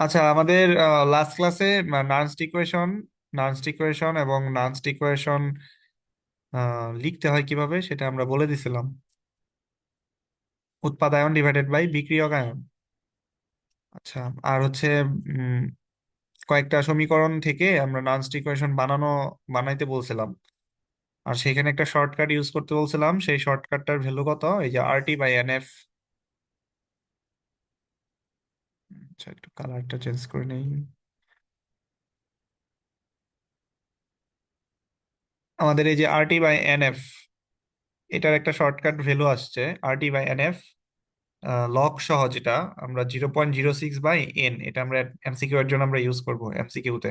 আচ্ছা আমাদের লাস্ট ক্লাসে নার্নস্ট ইকুয়েশন নার্নস্ট ইকুয়েশন এবং নার্নস্ট ইকুয়েশন লিখতে হয় কীভাবে সেটা আমরা বলে দিছিলাম। উৎপাদায়ন ডিভাইডেড বাই বিক্রিয়ক আয়ন। আচ্ছা আর হচ্ছে কয়েকটা সমীকরণ থেকে আমরা নার্নস্ট ইকুয়েশন বানানো, বানাইতে বলছিলাম। আর সেখানে একটা শর্টকাট ইউজ করতে বলছিলাম। সেই শর্টকাটটার ভ্যালু কত? এই যে R T by N F আচ্ছা একটু কালারটা চেঞ্জ করে নেই। আমাদের এই যে আরটি বাই এন এফ এটার একটা শর্টকাট ভ্যালু আসছে। RT by N F log সহ যেটা, আমরা zero point zero six by N এটা আমরা এমসিকিউ এর জন্য আমরা ইউজ করব এমসিকিউতে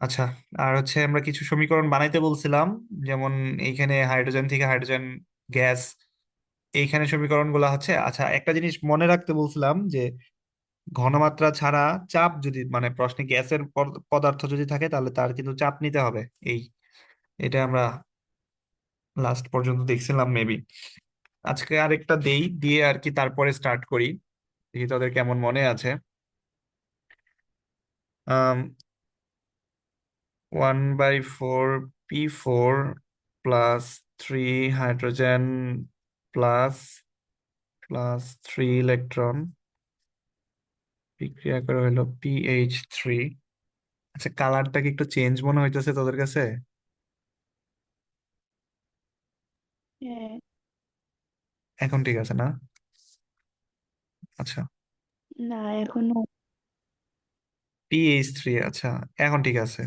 আচ্ছা আর হচ্ছে আমরা কিছু সমীকরণ বানাইতে বলছিলাম, যেমন এইখানে হাইড্রোজেন থেকে হাইড্রোজেন গ্যাস এইখানে সমীকরণগুলো হচ্ছে আচ্ছা একটা জিনিস মনে রাখতে বলছিলাম যে ঘনমাত্রা ছাড়া চাপ যদি মানে প্রশ্নে গ্যাসের পদার্থ যদি থাকে, তাহলে তার কিন্তু চাপ নিতে হবে। এই, এটা আমরা লাস্ট পর্যন্ত দেখছিলাম মেবি আজকে আরেকটা দেই, দিয়ে আর কি তারপরে স্টার্ট করি। দেখি তোদের কেমন মনে আছে। One by four P four plus three hydrogen plus plus three electron বিক্রিয়া করে হলো পিএইচ থ্রি আচ্ছা কালারটা কি একটু চেঞ্জ মনে হইতেছে তোদের কাছে? হ্যাঁ। এখন ঠিক আছে না? আচ্ছা। না এখনও। পিএইচ থ্রি আচ্ছা এখন ঠিক আছে।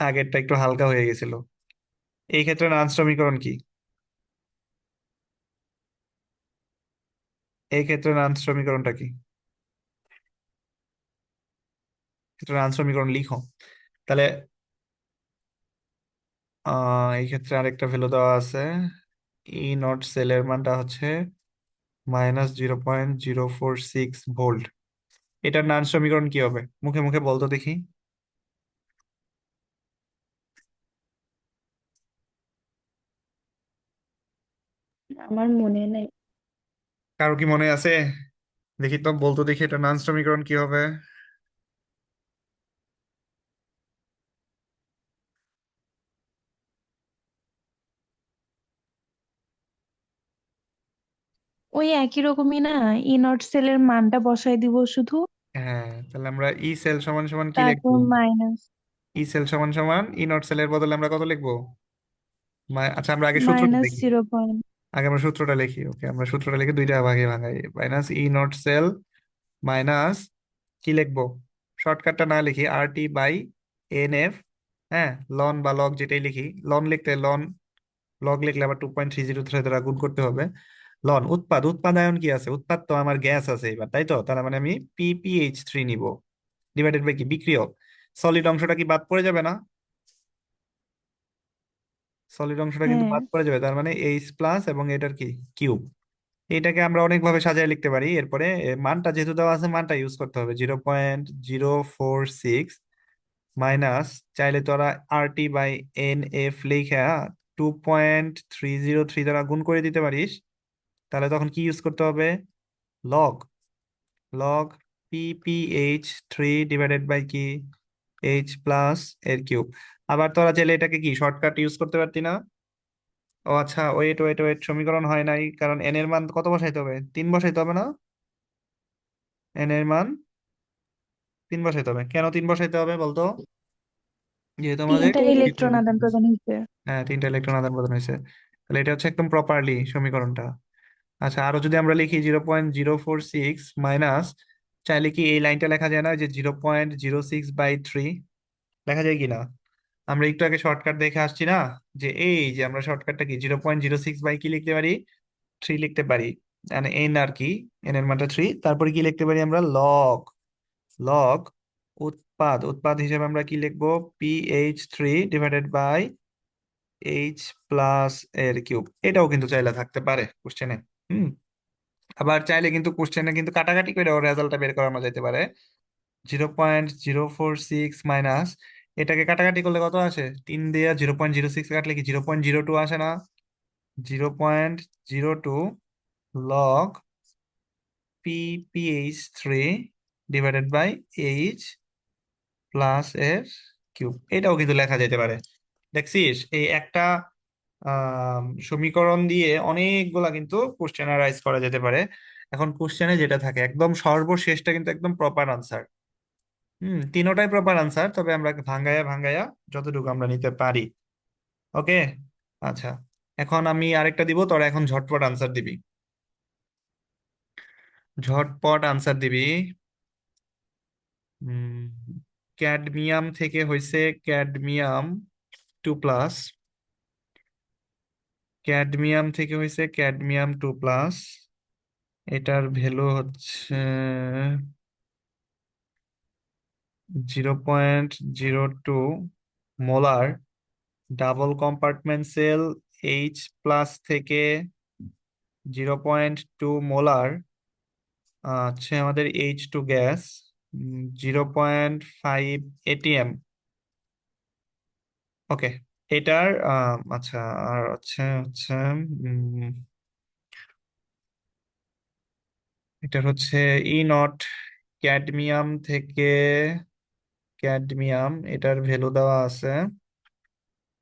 আগেরটা একটু হালকা হয়ে গেছিল। এই ক্ষেত্রে নান সমীকরণ কি? এই ক্ষেত্রে নান সমীকরণটা কি? ক্ষেত্রে নান সমীকরণ লিখো। তাহলে এই ক্ষেত্রে আরেকটা ভ্যালু দেওয়া আছে। ই নট সেলের মানটা হচ্ছে minus zero point zero four six volt এটার নান সমীকরণ কি হবে? মুখে মুখে বলতো দেখি। আমার মনে নেই। কারও কি মনে আছে? দেখি তো বলতো দেখি এটা নান সমীকরণ কি হবে? ওই একই রকমই না? ই নট সেলের মানটা বসাই দিব শুধু? হ্যাঁ তাহলে আমরা ই সেল সমান সমান কি লিখব? তারপর মাইনাস ই সেল সমান সমান ই নট সেলের বদলে আমরা কত লিখব? মা- আচ্ছা আমরা আগে সূত্রটা মাইনাস দেখি। জিরো পয়েন্ট আগে আমরা সূত্রটা লিখি, ওকে? আমরা সূত্রটা লিখে দুইটা ভাগে ভাঙাই। Minus E naught cell minus কি লিখব? শর্টকাটটা না লিখি R T by N F হ্যাঁ? লন বা লগ যেটাই লিখি। লন লিখতে লন লগ লিখলে আবার two point three zero three দ্বারা গুণ করতে হবে। লন উৎপাদ, উৎপাদায়ন কি আছে? উৎপাদ তো আমার গ্যাস আছে এবার, তাই তো? তার মানে আমি পিপিএইচ থ্রি নিব। ডিভাইডেড বাই কি? বিক্রিয়ক। সলিড অংশটা কি বাদ পড়ে যাবে না? সলিড অংশটা কিন্তু হ্যাঁ বাদ পড়ে যাবে তার মানে এইচ প্লাস এবং এটার কি? কিউব এটাকে আমরা অনেকভাবে সাজায় লিখতে পারি। এরপরে এ, মানটা যেহেতু দেওয়া আছে মানটা ইউজ করতে হবে। Zero point zero four six minus চাইলে তোরা R T by N F লিখে two point three zero three দ্বারা গুণ করে দিতে পারিস। তাহলে তখন কি ইউজ করতে হবে? Log log PPH three divided by কি? এইচ প্লাস এর কিউব আবার তোরা চাইলে এটাকে কি শর্টকাট ইউজ করতে পারতি না? ও আচ্ছা ওয়েট ওয়েট ওয়েট সমীকরণ হয় নাই কারণ এন এর মান কত বসাইতে হবে? তিন বসাইতে হবে না? এন এর মান তিন বসাইতে হবে। কেন তিন বসাইতে হবে বলতো? যেহেতু আমাদের তিনটা ইলেকট্রন আদান প্রদান হয়েছে। হ্যাঁ তিনটা ইলেকট্রন আদান প্রদান হয়েছে। তাহলে এটা হচ্ছে একদম প্রপারলি সমীকরণটা। আচ্ছা আরও যদি আমরা লিখি zero point zero four six minus চাইলে কি এই লাইনটা লেখা যায় না? যে zero point zero six by three লেখা যায় কিনা আমরা একটু আগে শর্টকাট দেখে আসছি না? যে এই যে আমরা শর্টকাটটা কি? Zero point zero six by কি লিখতে পারি? থ্রি লিখতে পারি। মানে এন আর কি? এন এর মানটা থ্রি। তারপরে কি লিখতে পারি আমরা? লগ। লগ উৎপাদ। উৎপাদ হিসেবে আমরা কি লিখব? P H three divided by H plus এর কিউব। এটাও কিন্তু চাইলে থাকতে পারে, কোশ্চেনে। হুম। আবার চাইলে কিন্তু কোশ্চেনে কিন্তু কাটাকাটি করে রেজাল্টটা বের করানো যেতে পারে। Zero point zero four six minus এটাকে কাটাকাটি করলে কত আসে? তিন দিয়ে জিরো পয়েন্ট জিরো সিক্স কাটলে কি জিরো পয়েন্ট জিরো টু আসে না? Zero point zero two log P PH three divided by H plus এর কিউব এটাও কিন্তু লেখা যেতে পারে। দেখছিস? এই একটা সমীকরণ দিয়ে অনেকগুলা কিন্তু কোশ্চেনারাইজ করা যেতে পারে। এখন কোশ্চেনে যেটা থাকে, একদম সর্বশেষটা কিন্তু একদম প্রপার আনসার হুম, তিনোটাই প্রপার আনসার তবে আমরা ভাঙ্গায়া ভাঙ্গায়া যতটুকু আমরা নিতে পারি। ওকে আচ্ছা এখন আমি আরেকটা দিব, তোরা এখন ঝটপট আনসার দিবি। ঝটপট আনসার দিবি। ক্যাডমিয়াম থেকে হয়েছে ক্যাডমিয়াম টু প্লাস ক্যাডমিয়াম থেকে হয়েছে ক্যাডমিয়াম টু প্লাস। এটার ভ্যালু হচ্ছে zero point zero two molar. Double compartment cell H plus থেকে জিরো পয়েন্ট টু মোলার হচ্ছে আমাদের H two gas zero point five ATM. Okay. এটার আহ, আচ্ছা আর হচ্ছে হচ্ছে উম, এটার হচ্ছে ই নট ক্যাডমিয়াম থেকে ক্যাডমিয়াম এটার ভ্যালু দেওয়া আছে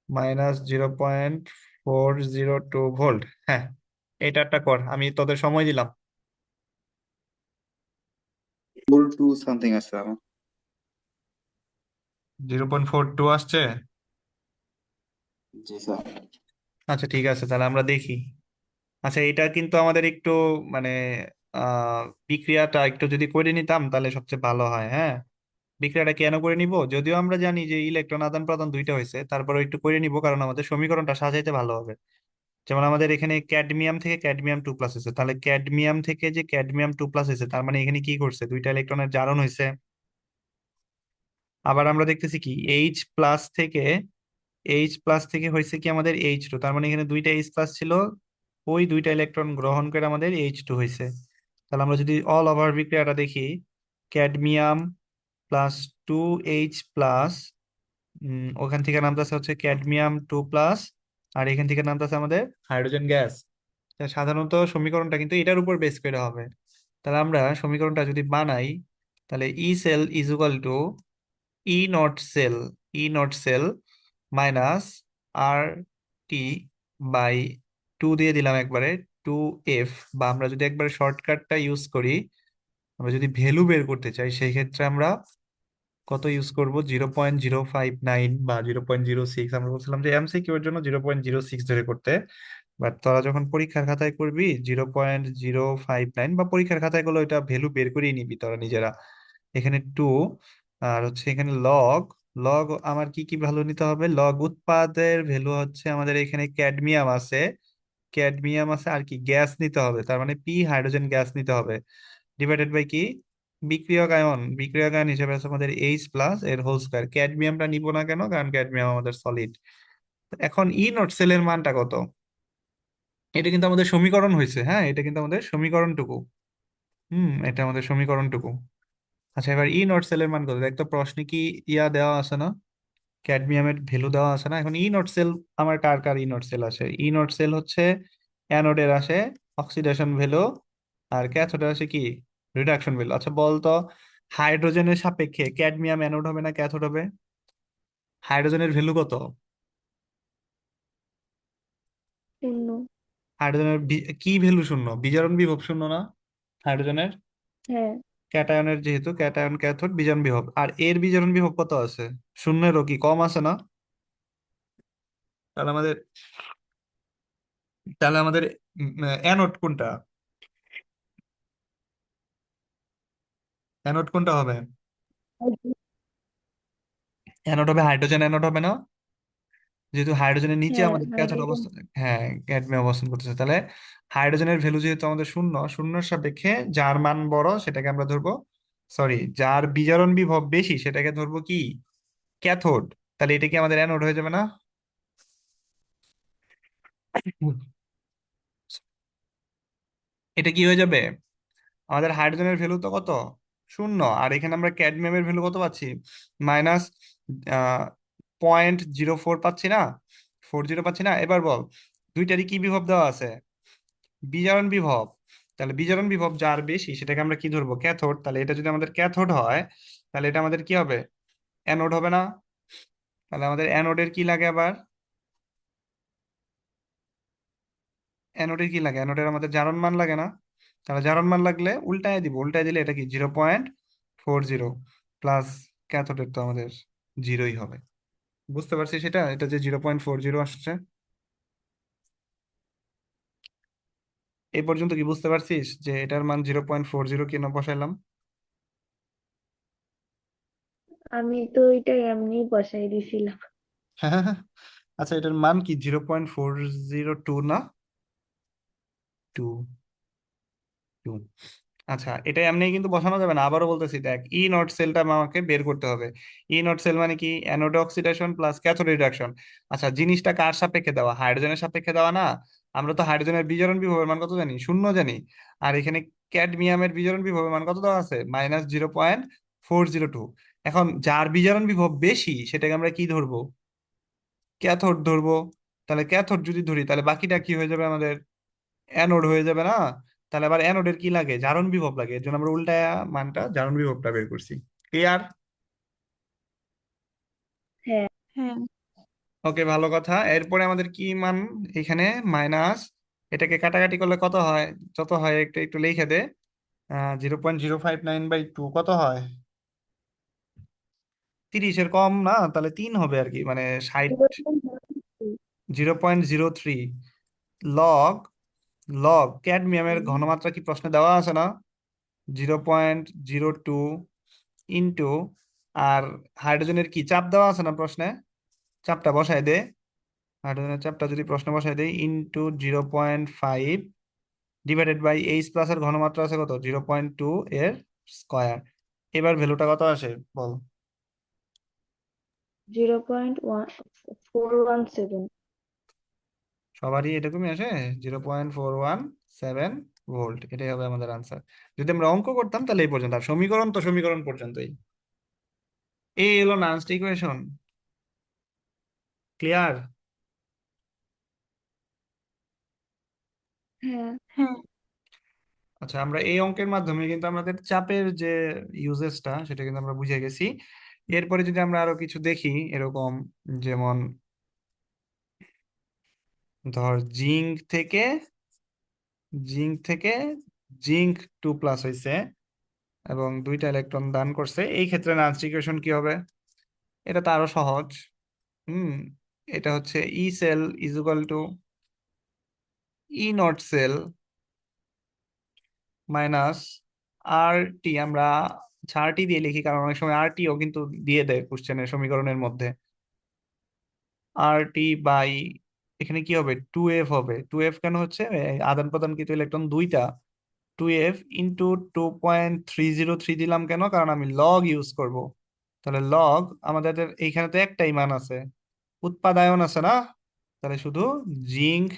minus zero point four zero two volt. হ্যাঁ এটা একটা কর আমি তোদের সময় দিলাম। টু সামথিং আছে আমার জিরো পয়েন্ট ফোর টু আসছে? জি স্যার। আচ্ছা ঠিক আছে, তাহলে আমরা দেখি। আচ্ছা এটা কিন্তু আমাদের একটু মানে আহ বিক্রিয়াটা একটু যদি করে নিতাম, তাহলে সবচেয়ে ভালো হয় হ্যাঁ? বিক্রিয়াটা কেন করে নিব? যদিও আমরা জানি যে ইলেকট্রন আদান প্রদান দুইটা হয়েছে তারপরে একটু করে নিব, কারণ আমাদের সমীকরণটা সাজাইতে ভালো হবে। যেমন আমাদের এখানে ক্যাডমিয়াম থেকে ক্যাডমিয়াম টু প্লাস হয়েছে, তাহলে ক্যাডমিয়াম থেকে যে ক্যাডমিয়াম টু প্লাস হয়েছে, তার মানে এখানে কি করছে? দুইটা ইলেকট্রনের জারণ হয়েছে। আবার আমরা দেখতেছি কি? এইচ প্লাস থেকে এইচ প্লাস থেকে হয়েছে কি আমাদের এইচ টু তার মানে এখানে দুইটা এইচ প্লাস ছিল ওই দুইটা ইলেকট্রন গ্রহণ করে আমাদের এইচ টু হয়েছে। তাহলে আমরা যদি অল ওভার বিক্রিয়াটা দেখি cadmium plus two H plus ওখান থেকে নামতেছে হচ্ছে ক্যাডমিয়াম টু প্লাস আর এখান থেকে নামতেছে আমাদের হাইড্রোজেন গ্যাস সাধারণত সমীকরণটা কিন্তু এটার উপর বেস করে হবে। তাহলে আমরা সমীকরণটা যদি বানাই তাহলে E cell is equal to E naught cell E naught cell minus R T by two দিয়ে দিলাম একবারে টু এফ বা আমরা যদি একবারে শর্টকাটটা ইউজ করি, আমরা যদি ভ্যালু বের করতে চাই, সেই ক্ষেত্রে আমরা কত ইউজ করব? Zero point zero five nine বা জিরো পয়েন্ট জিরো সিক্স আমরা বলছিলাম যে এমসিকিউ এর জন্য জিরো পয়েন্ট জিরো সিক্স ধরে করতে। বাট তোরা যখন পরীক্ষার খাতায় করবি zero point zero five nine বা পরীক্ষার খাতায়গুলো এটা ভ্যালু বের করেই নিবি তোরা নিজেরা। এখানে টু আর হচ্ছে এখানে লগ লগ আমার কি কি ভ্যালু নিতে হবে? লগ উৎপাদের ভ্যালু হচ্ছে আমাদের এখানে ক্যাডমিয়াম আছে। ক্যাডমিয়াম আছে আর কি? গ্যাস নিতে হবে, তার মানে পি হাইড্রোজেন গ্যাস নিতে হবে। ডিভাইডেড বাই কি? বিক্রিয়ক আয়ন বিক্রিয়ক আয়ন হিসেবে আছে আমাদের এইচ প্লাস এর হোল স্কয়ার ক্যাডমিয়ামটা নিব না কেন? কারণ ক্যাডমিয়াম আমাদের সলিড এখন ই নট সেলের মানটা কত? এটা কিন্তু আমাদের সমীকরণ হয়েছে হ্যাঁ? এটা কিন্তু আমাদের সমীকরণটুকু। হুম, এটা আমাদের সমীকরণটুকু। আচ্ছা এবার ই নট সেলের মান কত? দেখ তো প্রশ্নে কি ইয়া দেওয়া আছে না? ক্যাডমিয়ামের ভ্যালু দেওয়া আছে না? এখন ই নট সেল আমার কার কার ই নট সেল আছে? ই নট সেল হচ্ছে অ্যানোডের আসে অক্সিডেশন ভ্যালু আর ক্যাথোডের আসে কি? রিডাকশন ভ্যালু আচ্ছা বলতো হাইড্রোজেনের সাপেক্ষে ক্যাডমিয়াম অ্যানোড হবে না ক্যাথোড হবে? হাইড্রোজেনের ভ্যালু কত? শূন্য। হাইড্রোজেনের কি ভ্যালু শূন্য? বিজারণ বিভব শূন্য না? হাইড্রোজেনের হ্যাঁ। ক্যাটায়নের যেহেতু, ক্যাটায়ন, ক্যাথোড বিজারণ বিভব। আর এর বিজারণ বিভব কত আছে? শূন্যেরও কি কম আছে না? তাহলে আমাদের তাহলে আমাদের অ্যানোড কোনটা? অ্যানোড কোনটা হবে? অ্যানোড হবে হাইড্রোজেন, অ্যানোড হবে না? যেহেতু হাইড্রোজেনের নিচে হ্যাঁ আমাদের ক্যাথোড হাইড্রোজেন অবস্থান হ্যাঁ ক্যাডমিয়াম অবস্থান করতেছে। তাহলে হাইড্রোজেনের ভ্যালু যেহেতু আমাদের শূন্য শূন্যের সাপেক্ষে যার মান বড় সেটাকে আমরা ধরবো সরি যার বিজারণ বিভব বেশি সেটাকে ধরবো কি? ক্যাথোড। তাহলে এটা কি আমাদের অ্যানোড হয়ে যাবে না? এটা কি হয়ে যাবে? আমাদের হাইড্রোজেনের ভ্যালু তো কত? শূন্য। আর এখানে আমরা ক্যাডমিয়ামের ভ্যালু কত পাচ্ছি? মাইনাস পয়েন্ট জিরো ফোর পাচ্ছি না ফোর জিরো পাচ্ছি না। এবার বল, দুইটারই কি বিভব দেওয়া আছে? বিজারণ বিভব। তাহলে বিজারণ বিভব যার বেশি, সেটাকে আমরা কি ধরবো? ক্যাথোড। তাহলে এটা যদি আমাদের ক্যাথোড হয়, তাহলে এটা আমাদের কি হবে? অ্যানোড হবে না। তাহলে আমাদের অ্যানোডের কি লাগে আবার? অ্যানোডের কি লাগে? অ্যানোডের আমাদের জারণ মান লাগে না। তাহলে জারণ মান লাগলে উল্টায় দিব। উল্টায় দিলে এটা কি? Zero point four zero plus ক্যাথোডের তো আমাদের জিরোই হবে। বুঝতে পারছি সেটা এটা যে জিরো পয়েন্ট ফোর জিরো আসছে। এই পর্যন্ত কি বুঝতে পারছিস যে এটার মান জিরো পয়েন্ট ফোর জিরো কেন বসাইলাম? আমি তো এটা এমনি বসাই দিছিলাম। আচ্ছা এটার মান কি zero point four zero two না? Two two. আচ্ছা এটা এমনি কিন্তু বসানো যাবে না। আবারও বলতেছি, দেখ ই নট সেলটা আমাকে বের করতে হবে। ই নট সেল মানে কি? Anode oxidation plus cathode reduction আচ্ছা জিনিসটা কার সাপেক্ষে দেওয়া? হাইড্রোজেনের সাপেক্ষে দেওয়া না? আমরা তো হাইড্রোজেনের বিজারণ বিভবের মান কত জানি? শূন্য জানি। আর এখানে ক্যাডমিয়ামের বিজারণ বিভবের মান কত দেওয়া আছে? Minus zero point four zero two এখন, যার বিজারণ বিভব বেশি, সেটাকে আমরা কি ধরবো? ক্যাথোড ধরবো। তাহলে ক্যাথোড যদি ধরি, তাহলে বাকিটা কি হয়ে যাবে আমাদের? অ্যানোড হয়ে যাবে না? তাহলে আবার অ্যানোডের কি লাগে? জারণ বিভব লাগে। এর জন্য আমরা উল্টা মানটা জারণ বিভবটা বের করছি। ক্লিয়ার হ্যাঁ। হ্যাঁ। ওকে ভালো কথা। এরপরে আমাদের কি মান এখানে? মাইনাস এটাকে কাটাকাটি করলে কত হয়? যত হয় একটু একটু লিখে দে। Zero point zero five nine by two কত হয়? তিরিশের কম না? তাহলে তিন হবে আর কি। মানে ষাট zero point zero three log log ক্যাডমিয়ামের ঘনমাত্রা কি প্রশ্নে দেওয়া আছে না? Zero point zero two into আর হাইড্রোজেনের কি চাপ দেওয়া আছে না প্রশ্নে? চাপটা বসায় দে। হাইড্রোজেনের চাপটা যদি প্রশ্নে বসায় দেই into zero point five divided by H plus এর ঘনমাত্রা আছে কত? জিরো পয়েন্ট টু এর স্কয়ার এবার ভ্যালুটা কত আসে? বল। Zero point one four one seven সবারই এরকমই আসে? Zero point four one seven volt এটাই হবে আমাদের আনসার যদি আমরা অঙ্ক করতাম তাহলে এই পর্যন্ত আর সমীকরণ তো সমীকরণ পর্যন্তই। এই এলো নান্সড ইকুয়েশন ক্লিয়ার হ্যাঁ। হ্যাঁ। আচ্ছা আমরা এই অঙ্কের মাধ্যমে কিন্তু আমাদের চাপের যে ইউজেসটা সেটা কিন্তু আমরা বুঝে গেছি। এরপরে যদি আমরা আরও কিছু দেখি এরকম যেমন ধর জিঙ্ক থেকে জিঙ্ক থেকে জিঙ্ক টু প্লাস হয়েছে এবং দুইটা ইলেকট্রন দান করছে। এই ক্ষেত্রে ইকুয়েশন কি হবে? এটা তো আরও সহজ। হুম, এটা হচ্ছে E cell is equal to E naught cell minus R T আমরা আর টি দিয়ে লিখি কারণ অনেক সময় আর টিও কিন্তু দিয়ে দেয় কোশ্চেনের সমীকরণের মধ্যে। আর টি বাই এখানে কি হবে? টু এফ হবে। টু এফ কেন হচ্ছে? আদান প্রদানকৃত ইলেকট্রন দুইটা। Two F into two point three zero three দিলাম কেন? কারণ আমি লগ ইউজ করব। তাহলে লগ আমাদের এইখানে তো একটাই মান আছে। উৎপাদায়ন আছে না? তাহলে শুধু জিঙ্ক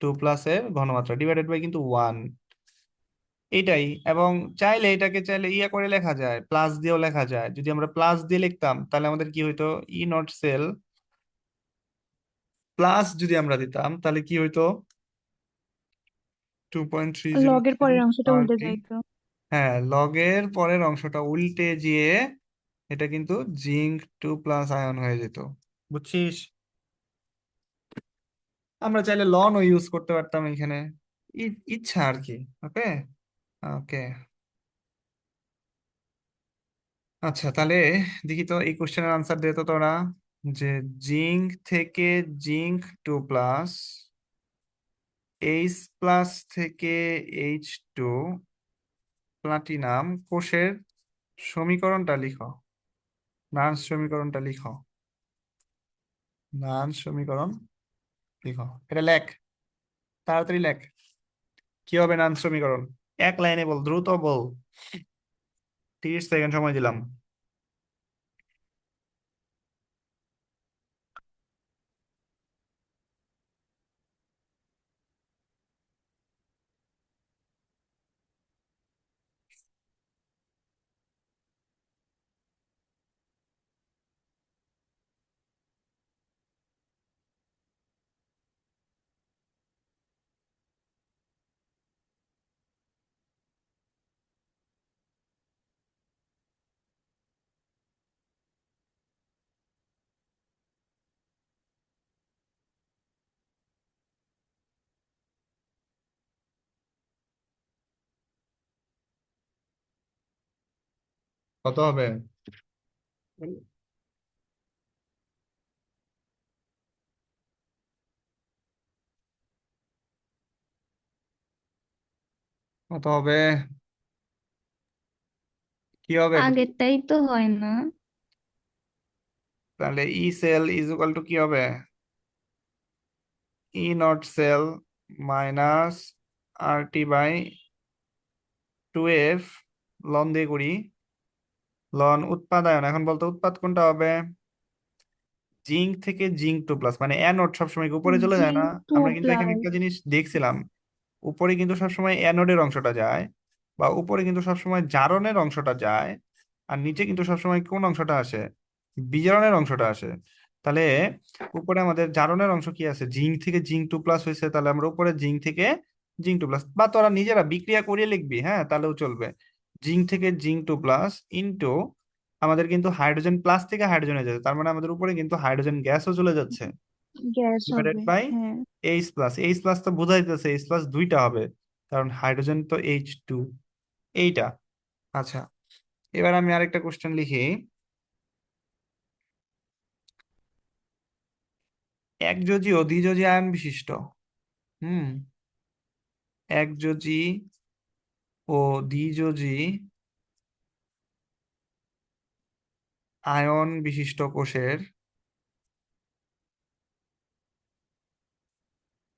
টু প্লাসের ঘনমাত্রা ডিভাইডেড বাই কিন্তু ওয়ান এটাই এবং চাইলে এটাকে চাইলে ইয়া করে লেখা যায়। প্লাস দিয়েও লেখা যায়। যদি আমরা প্লাস দিয়ে লিখতাম, তাহলে আমাদের কি হইতো? ই নট সেল প্লাস যদি আমরা দিতাম তাহলে কি হইতো? টু পয়েন্ট থ্রি লগের পরের অংশটা উল্টে যাইতো। হ্যাঁ লগের পরের অংশটা উল্টে গিয়ে এটা কিন্তু জিঙ্ক টু প্লাস আয়ন হয়ে যেত। বুঝছিস? আমরা চাইলে লন লনও ইউজ করতে পারতাম এখানে। ই- ইচ্ছা আর কি ওকে? ওকে। আচ্ছা তাহলে দেখি তো এই কোশ্চেনের আনসার দে তো তোরা। যে জিঙ্ক থেকে zinc two plus, H plus থেকে এইচ টু প্লাটিনাম কোষের সমীকরণটা লিখ। নান সমীকরণটা লিখ। নান সমীকরণ লিখ। এটা লেখ। তাড়াতাড়ি লেখ। কি হবে নান সমীকরণ? এক লাইনে বল, দ্রুত বল। তিরিশ সেকেন্ড সময় দিলাম। কত হবে? কত হবে? কি হবে? আগেরটাই তো হয় না। তাহলে E cell is equal to কি হবে? E naught cell minus R T by two F loan দিয়ে করি লন উৎপাদায়ন। এখন বলতো উৎপাদ কোনটা হবে? জিঙ্ক থেকে জিঙ্ক টু প্লাস মানে অ্যানোড সবসময় উপরে চলে যায় না? জিঙ্ক টু আমরা কিন্তু এখানে প্লাস। একটা জিনিস দেখছিলাম উপরে কিন্তু সবসময় অ্যানোডের অংশটা যায় বা উপরে কিন্তু সবসময় জারণের অংশটা যায় আর নিচে কিন্তু সবসময় কোন অংশটা আসে? বিজারণের অংশটা আসে। তাহলে উপরে আমাদের জারণের অংশ কি আছে? জিঙ্ক থেকে জিঙ্ক টু প্লাস হয়েছে তাহলে আমরা উপরে জিঙ্ক থেকে জিঙ্ক টু প্লাস। বা তোরা নিজেরা বিক্রিয়া করিয়ে লিখবি হ্যাঁ? তাহলেও চলবে। জিঙ্ক থেকে জিঙ্ক টু প্লাস ইনটু আমাদের কিন্তু হাইড্রোজেন প্লাস থেকে হাইড্রোজেনে যাচ্ছে। তার মানে আমাদের উপরে কিন্তু হাইড্রোজেন গ্যাসও চলে যাচ্ছে। Gas divided by H plus H plus তো বোঝাইতেছে এইচ প্লাস দুইটা হবে। কারণ হাইড্রোজেন তো এইচ টু এইটা। আচ্ছা এবার আমি আরেকটা কোশ্চেন লিখি। একযোজি ও দ্বিযোজি আয়ন বিশিষ্ট। হুম। একযোজি দ্বিযোজি আয়ন বিশিষ্ট কোষের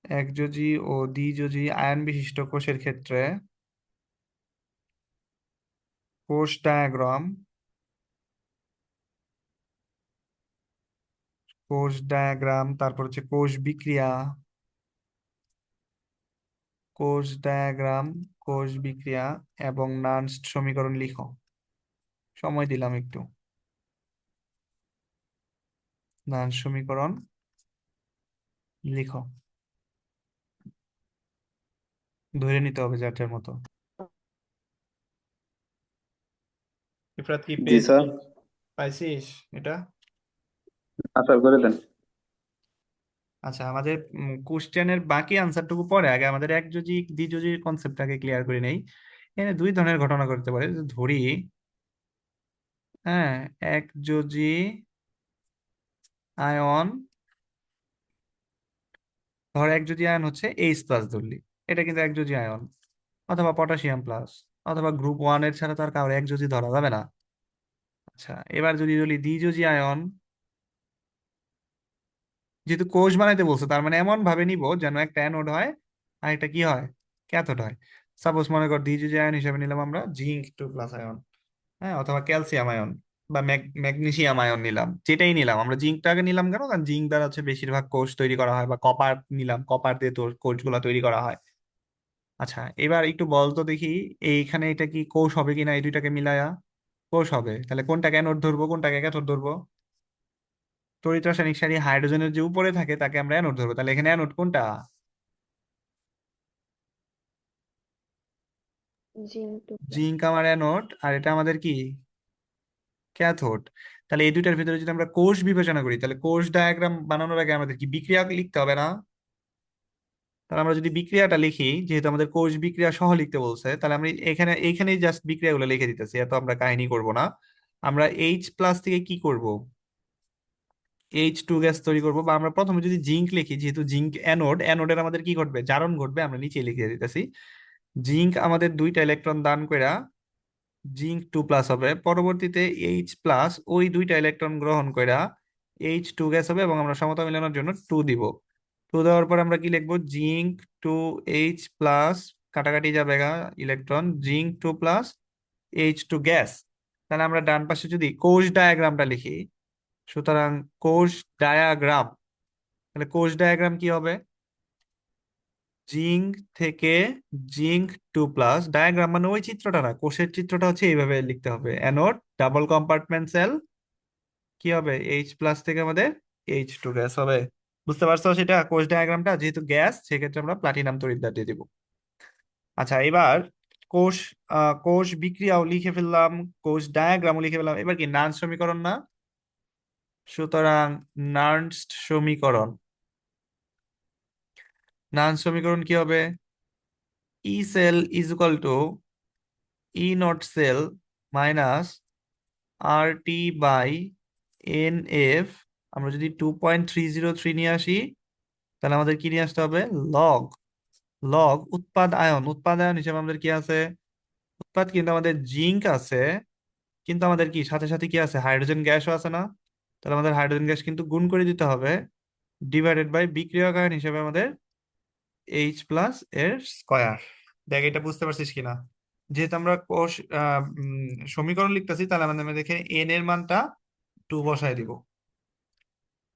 একযোজি ও দ্বিযোজি আয়ন বিশিষ্ট কোষের ক্ষেত্রে কোষ ডায়াগ্রাম কোষ ডায়াগ্রাম, তারপর হচ্ছে কোষ বিক্রিয়া। কোষ ডায়াগ্রাম কোষ বিক্রিয়া এবং নার্নস্ট সমীকরণ লিখো। সময় দিলাম একটু। নার্নস্ট সমীকরণ লিখো। ধরে নিতে হবে যার মতো। ইফরাত কি পেয়েছিস পাইছিস এটা? আশা করে দেন। আচ্ছা আমাদের কোশ্চেনের বাকি আনসারটুকু পরে, আগে আমাদের একযোজি দ্বিযোজির কনসেপ্টটাকে ক্লিয়ার করে নেই। এখানে দুই ধরনের ঘটনা ঘটতে পারে। ধরি হ্যাঁ এক একযোজি আয়ন, ধর এক একযোজি আয়ন হচ্ছে এইচ প্লাস ধরলি এটা কিন্তু এক একযোজি আয়ন। অথবা পটাশিয়াম প্লাস অথবা গ্রুপ ওয়ানের ছাড়া তার কারও একযোজি ধরা যাবে না। আচ্ছা এবার যদি বলি দ্বিযোজি আয়ন যেহেতু কোষ বানাইতে বলছে, তার মানে এমন ভাবে নিব যেন একটা অ্যানোড হয় আর একটা কি হয়? ক্যাথোড হয়। সাপোজ মনে কর দ্বিযোজি আয়ন হিসেবে নিলাম আমরা জিঙ্ক টু প্লাস আয়ন হ্যাঁ? অথবা ক্যালসিয়াম আয়ন বা ম্যাগনেসিয়াম আয়ন নিলাম, যেটাই নিলাম। আমরা জিঙ্কটাকে নিলাম কেন? কারণ জিঙ্ক দ্বারা হচ্ছে বেশিরভাগ কোষ তৈরি করা হয় বা কপার নিলাম, কপার দিয়ে তোর কোষগুলো তৈরি করা হয়। আচ্ছা এবার একটু বলতো দেখি, এইখানে এটা কি কোষ হবে কিনা? এই দুইটাকে মিলায়া কোষ হবে। তাহলে কোনটাকে অ্যানোড ধরবো, কোনটাকে ক্যাথোড ধরবো? তড়িৎ রাসায়নিক সারি হাইড্রোজেনের যে উপরে থাকে তাকে আমরা অ্যানোড ধরবো। তাহলে এখানে অ্যানোড কোনটা? জিঙ্ক আমার অ্যানোড আর এটা আমাদের কি? ক্যাথোড তাহলে এই দুইটার ভিতরে যদি আমরা কোষ বিবেচনা করি তাহলে কোষ ডায়াগ্রাম বানানোর আগে আমাদের কি বিক্রিয়া লিখতে হবে না? তাহলে আমরা যদি বিক্রিয়াটা লিখি যেহেতু আমাদের কোষ বিক্রিয়া সহ লিখতে বলছে তাহলে আমরা এখানে এইখানেই জাস্ট বিক্রিয়াগুলো লিখে দিতেছি এত আমরা কাহিনী করব না। আমরা এইচ প্লাস থেকে কি করব? এইচ টু গ্যাস তৈরি করব বা আমরা প্রথমে যদি জিঙ্ক লিখি, যেহেতু জিঙ্ক অ্যানোড অ্যানোডের আমাদের কি ঘটবে? জারণ ঘটবে, আমরা নিচে লিখে দিতেছি। জিঙ্ক আমাদের দুইটা ইলেকট্রন দান কইরা জিঙ্ক টু প্লাস হবে। পরবর্তীতে এইচ প্লাস ওই দুইটা ইলেকট্রন গ্রহণ কইরা এইচ টু গ্যাস হবে এবং আমরা সমতা মিলানোর জন্য টু দিব। টু দেওয়ার পর আমরা কি লিখব? জিঙ্ক টু এইচ প্লাস কাটাকাটি যাবে গা electron zinc two plus H two gas. তাহলে আমরা ডান পাশে যদি কোষ ডায়াগ্রামটা লিখি সুতরাং কোষ ডায়াগ্রাম, তাহলে কোষ ডায়াগ্রাম কি হবে? জিঙ্ক থেকে জিঙ্ক টু প্লাস, ডায়াগ্রাম মানে ওই চিত্রটা না, কোষের চিত্রটা হচ্ছে এইভাবে লিখতে হবে। অ্যানোড, ডাবল কম্পার্টমেন্ট সেল, কি হবে? এইচ প্লাস থেকে আমাদের এইচ টু গ্যাস হবে। বুঝতে পারছ সেটা? কোষ ডায়াগ্রামটা যেহেতু গ্যাস, সেক্ষেত্রে আমরা প্লাটিনাম তড়িৎদ্বার দিয়ে দিব। আচ্ছা এবার কোষ কোষ বিক্রিয়াও লিখে ফেললাম, কোষ ডায়াগ্রামও লিখে ফেললাম। এবার কি, নান সমীকরণ না? সুতরাং নার্নস্ট সমীকরণ। নার্নস্ট সমীকরণ কি হবে? E cell is equal to E naught cell minus R T by N F আমরা যদি two point three zero three নিয়ে আসি, তাহলে আমাদের কি নিয়ে আসতে হবে? লগ লগ উৎপাদ আয়ন। উৎপাদ আয়ন হিসেবে আমাদের কি আছে? উৎপাদ কিন্তু আমাদের জিঙ্ক আছে, কিন্তু আমাদের কি? সাথে সাথে কি আছে? হাইড্রোজেন গ্যাসও আছে না। তাহলে আমাদের হাইড্রোজেন গ্যাস কিন্তু গুণ করে দিতে হবে ডিভাইডেড বাই বিক্রিয়ক আয়ন হিসেবে আমাদের এইচ প্লাস এর স্কয়ার দেখ, এটা বুঝতে পারছিস কিনা? যেহেতু আমরা কোষ সমীকরণ লিখতেছি, তাহলে আমাদের দেখে এন এর মানটা টু বসায় দিব।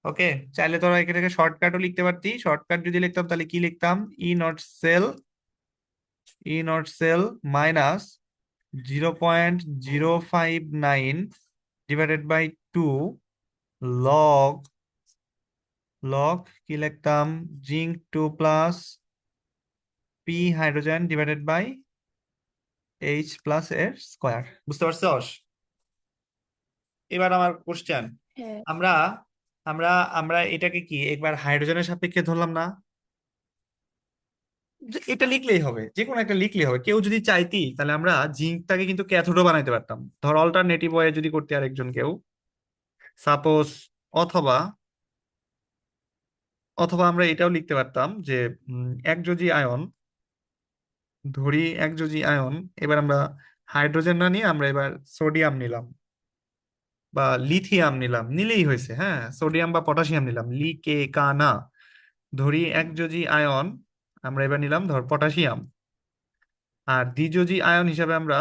ওকে চাইলে তোরা এখানে শর্টকাটও লিখতে পারতি। শর্টকাট যদি লিখতাম, তাহলে কি লিখতাম? E naught cell E naught cell minus zero point zero five nine divided by two log log কি লিখতাম? Zinc two plus P hydrogen divided by H plus এর স্কয়ার বুঝতে পারছস? এবার আমার কোশ্চেন হ্যাঁ। আমরা আমরা আমরা এটাকে কি একবার হাইড্রোজেনের সাপেক্ষে ধরলাম না? এটা লিখলেই হবে যে কোনো একটা লিখলেই হবে। কেউ যদি চাইতি তাহলে আমরা জিঙ্কটাকে কিন্তু ক্যাথোডও বানাইতে পারতাম। ধর অল্টারনেটিভ ওয়ে যদি করতে আরেকজন কেউ। সাপোজ অথবা অথবা আমরা এটাও লিখতে পারতাম যে একযোজি আয়ন, ধরি একযোজি আয়ন, এবার আমরা হাইড্রোজেন না নিয়ে আমরা এবার সোডিয়াম নিলাম বা লিথিয়াম নিলাম, নিলেই হয়েছে হ্যাঁ সোডিয়াম বা পটাশিয়াম নিলাম, লি, কে, কা, না। ধরি একযোজি আয়ন, আমরা এবার নিলাম ধর পটাশিয়াম। আর দ্বিযোজি আয়ন হিসাবে আমরা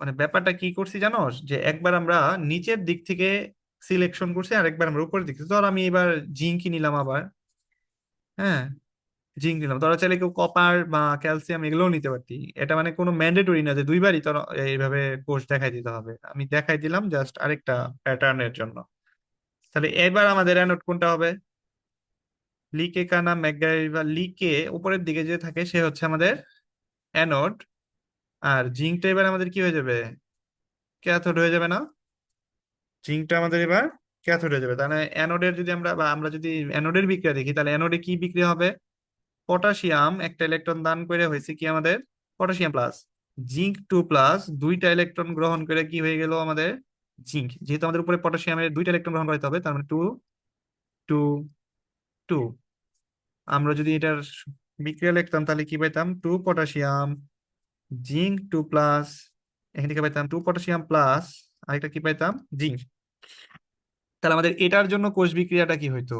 মানে ব্যাপারটা কি করছি জানোস? যে একবার আমরা নিচের দিক থেকে সিলেকশন করছি আর একবার আমরা উপরের দিক থেকে। ধর আমি এবার জিঙ্কই নিলাম আবার। হ্যাঁ? জিঙ্ক নিলাম। তোরা চাইলে কেউ কপার বা ক্যালসিয়াম এগুলোও নিতে পারতি। এটা মানে কোনো ম্যান্ডেটরি না যে দুইবারই তোর এইভাবে কোর্স দেখাই দিতে হবে। আমি দেখাই দিলাম জাস্ট আরেকটা প্যাটার্নের জন্য। তাহলে এবার আমাদের অ্যানোড কোনটা হবে? লিকে কানা ম্যাকগাই বা লিকে উপরের দিকে যে থাকে সে হচ্ছে আমাদের অ্যানোড আর জিঙ্কটা এবার আমাদের কি হয়ে যাবে? ক্যাথোড হয়ে যাবে না? জিঙ্কটা আমাদের এবার ক্যাথোড হয়ে যাবে। তাহলে অ্যানোডের যদি আমরা বা আমরা যদি অ্যানোডের বিক্রিয়া দেখি, তাহলে অ্যানোডে কি বিক্রিয়া হবে? পটাশিয়াম একটা ইলেকট্রন দান করে হয়েছে কি আমাদের? Potassium plus zinc two plus দুইটা ইলেকট্রন গ্রহণ করে কি হয়ে গেল আমাদের? জিঙ্ক। যেহেতু আমাদের উপরে পটাশিয়ামের দুইটা ইলেকট্রন গ্রহণ করতে হবে, তার মানে টু টু টু আমরা যদি এটার বিক্রিয়া লিখতাম, তাহলে কি পাইতাম? Two potassium. Zinc two plus এখান থেকে পাইতাম টু পটাশিয়াম প্লাস আরেকটা কি পাইতাম? জিঙ্ক। তাহলে আমাদের এটার জন্য কোষ বিক্রিয়াটা কি হইতো?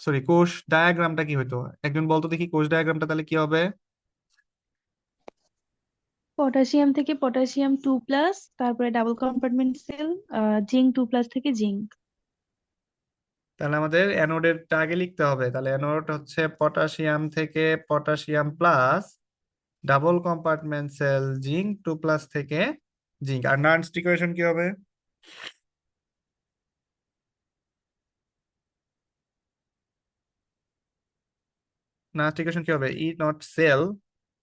সরি কোষ ডায়াগ্রামটা কি হইতো? একজন বলতো দেখি কোষ ডায়াগ্রামটা তাহলে কি হবে? পটাশিয়াম থেকে পটাশিয়াম টু প্লাস তারপরে double compartment cell zinc two plus থেকে জিঙ্ক। তাহলে আমাদের অ্যানোডেরটা আগে লিখতে হবে। তাহলে অ্যানোড হচ্ছে পটাশিয়াম থেকে potassium plus double compartment cell zinc two plus থেকে জিঙ্ক আর নার্নস্ট ইকুয়েশন কি হবে? নার্নস্ট ইকুয়েশন কি হবে? ই নট সেল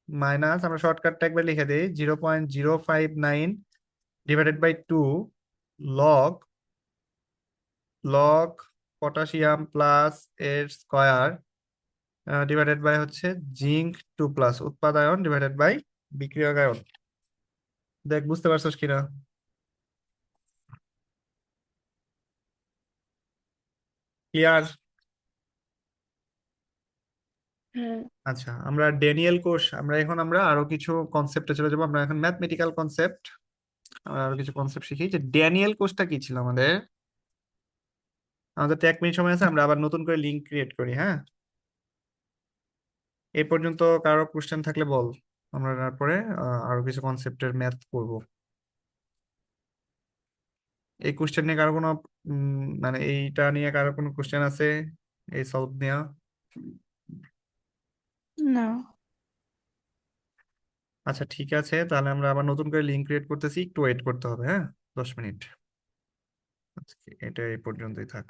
মাইনাস আমরা শর্টকাটটা একবার লিখে দিই zero point zero five nine divided by two log log potassium plus এর স্কয়ার ডিভাইডেড বাই হচ্ছে জিঙ্ক টু প্লাস উৎপাদায়ন ডিভাইডেড বাই বিক্রিয়ক আয়ন দেখ বুঝতে পারছস কিনা? ক্লিয়ার আচ্ছা আমরা ড্যানিয়েল কোষ আমরা এখন আমরা আরও কিছু কনসেপ্টে চলে যাব। আমরা এখন ম্যাথমেটিক্যাল কনসেপ্ট আমরা আরও কিছু কনসেপ্ট শিখি। যে ড্যানিয়েল কোষটা কি ছিল আমাদের? আমাদের তো এক মিনিট সময় আছে আমরা আবার নতুন করে লিঙ্ক ক্রিয়েট করি হ্যাঁ? এই পর্যন্ত কারও কোশ্চেন থাকলে বল। আমরা তারপরে আরও কিছু কনসেপ্টের ম্যাথ করব। এই কোশ্চেন নিয়ে কারও কোনো মানে এইটা নিয়ে কারও কোনো কোশ্চেন আছে? এই সলভ নেওয়া না। আচ্ছা ঠিক আছে। তাহলে আমরা আবার নতুন করে লিঙ্ক ক্রিয়েট করতেছি। একটু ওয়েট করতে হবে হ্যাঁ? দশ মিনিট। আজকে এটা এই পর্যন্তই থাক।